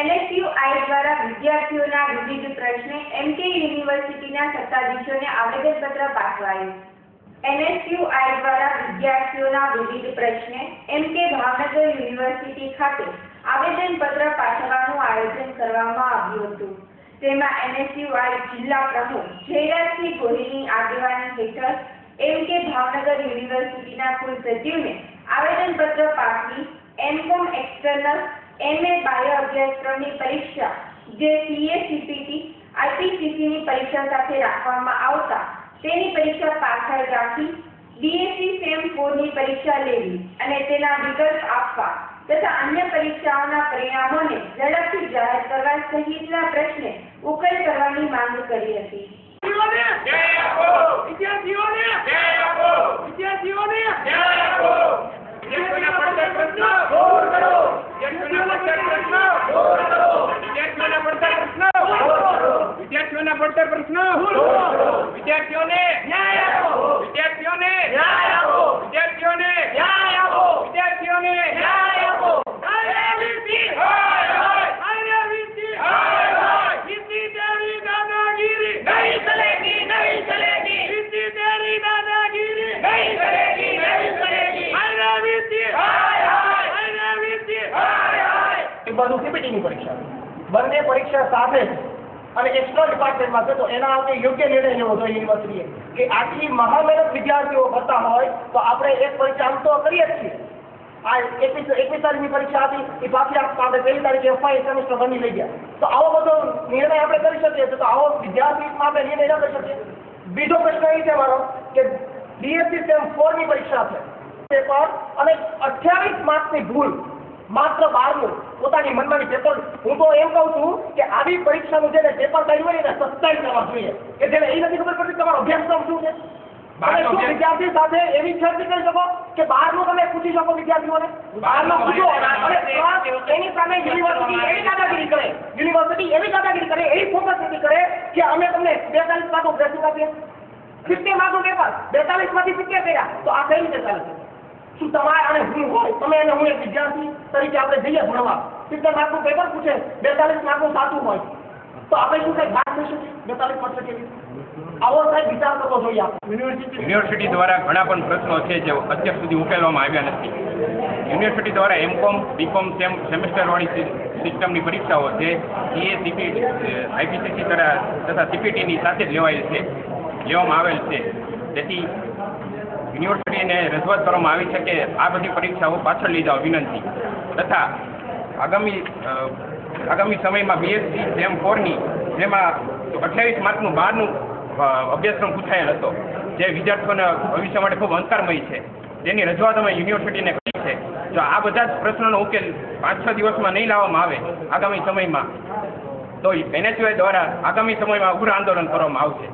NSUI દ્વારા વિદ્યાર્થીઓના વિવિધ પ્રશ્ને એમકે યુનિવર્સિટીના સત્તાધીશોને આવેદનપત્ર પાઠવાયું. એનએસયુઆઈ દ્વારા વિદ્યાર્થીઓના વિવિધ પ્રશ્ને એમકે ભાવનગર યુનિવર્સિટી ખાતે આવેદનપત્ર પાઠવવાનું આયોજન કરવામાં આવ્યું હતું. તેમાં એનએસયુઆઈ જિલ્લા પ્રમુખ જયરાજસિંહ ગોહિલની આગેવાની હેઠળ એમકે ભાવનગર યુનિવર્સિટીના કુલસચિવને આવેદનપત્ર પાઠવી એમકોમ એક્સટર્નલ એમએ બાયો અભ્યાસક્રમની પરીક્ષા, જે સીએસીપીટી આઈપીસીસીની પરીક્ષા સાથે રાખવામાં આવતા. તેની પરીક્ષા પાછળ રાખી બીએસસી સેમ ફોરની પરીક્ષા લેવી અને તેના વિકલ્પ આપવા તથા અન્ય પરીક્ષાઓના પરિણામોને ઝડપથી જાહેર કરવા સહિતના પ્રશ્ને ઉકેલ કરવાની માંગ કરી હતી વિદ્યાર્થીઓને જય આપો વિદ્યાર્થીઓને જય આપો વિદ્યાર્થીઓને જય આપો વિદ્યાર્થીઓના પડતર પ્રશ્નો દૂર કરો વિદ્યાર્થીઓના પડતર પ્રશ્નો. વિદ્યાર્થીઓના પડતા પ્રશ્નો વિદ્યાર્થીઓને ન્યાય આપો. વિદ્યાર્થીઓને ન્યાય આપો. એ બધું સીપીટીની પરીક્ષા. બંને પરીક્ષા સાથે અને એક્સ્ટ્રા ડિપાર્ટમેન્ટમાં છે, તો એના અંગે યોગ્ય નિર્ણય લેવો જોઈએ યુનિવર્સિટીએ કે આટલી મહામહેનત વિદ્યાર્થીઓ કરતા હોય, તો આપણે એક પરીક્ષા આમ તો કરીએ જ છીએ. આ એકવીસ એકવીસ તારીખની પરીક્ષા હતી, એ પાછી આપણે પહેલી તારીખે એફઆઈ સેમેસ્ટર બની લઈ ગયા. તો આવો બધો નિર્ણય આપણે કરી શકીએ છીએ. તો આવો વિદ્યાર્થી આપણે નિર્ણય ન કરી શકીએ. બીજો પ્રશ્ન એ છે મારો, કે બીએસસી સેમ ફોરની પરીક્ષા છે. પેપર અને અઠ્યાવીસ માર્કની ભૂલ, માત્ર બારનું પોતાની મનમાની પેપર હું તો એમ કહું છું કે આવી પરીક્ષાનું જેને પેપર કાઢ્યું હોય એને સત્તાવીસ કરવા જોઈએ. કે જેને એ નથી ખબર પડતી તમારો અભ્યાસક્રમ શું છે? વિદ્યાર્થી સાથે એવી છેડતી કરી શકો કે બહારનું તમે પૂછી શકો વિદ્યાર્થીઓને? બહારનું પૂછો. અને એની સામે યુનિવર્સિટી એવી દાદાગીરી કરે. યુનિવર્સિટી એવી દાદાગીરી કરે એવી ફોકસ નથી કરે કે અમે તમને બેતાલીસ માર્કનું ગ્રેસિંગ આપીએ. સિત્તેર માર્કનું પેપર બેતાલીસમાંથી સિત્તેર કર્યા. તો આ કઈ રીતે ચાલે છે? શું તમારે અને હું હોય? તમે અને હું એક વિદ્યાર્થી તરીકે આપણે જઈએ ભણવા. સિત્તેર માર્કનું પેપર પૂછે? બેતાલીસ માર્કનું સાચું હોય. તો આપણે શું કઈ ભાગ થઈ બેતાલીસ પર્સન્ટ કેવી આવો સાહેબ વિચાર કરવો જોઈએ યુનિવર્સિટી યુનિવર્સિટી દ્વારા ઘણા પણ પ્રશ્નો છે જે અત્યાર સુધી ઉકેલવામાં આવ્યા નથી. યુનિવર્સિટી દ્વારા એમકોમ બીકોમ સેમ સેમેસ્ટરવાળી સિસ્ટમની પરીક્ષાઓ છે. એ સીપી આઈપીસીસી તથા સીપીટીની સાથે જ લેવાયેલ છે. લેવામાં આવેલ છે. તેથી યુનિવર્સિટીને રજૂઆત કરવામાં આવી છે કે આ બધી પરીક્ષાઓ પાછળ લઈ જાઓ, વિનંતી. તથા આગામી આગામી સમયમાં બીએસસી જેમ ફોરની જેમાં અઠ્યાવીસ માર્કનું બહારનું અભ્યાસક્રમ પૂછાયેલ હતો, જે વિદ્યાર્થીઓને ભવિષ્ય માટે ખૂબ અંતરમય છે. તેની રજૂઆત અમે યુનિવર્સિટીને કરી છે. જો આ બધા જ પ્રશ્નોનો ઉકેલ પાંચ છ દિવસમાં નહીં લાવવામાં આવે આગામી સમયમાં, તો એનએચયુઆઈ દ્વારા આગામી સમયમાં ઉગ્ર આંદોલન કરવામાં આવશે.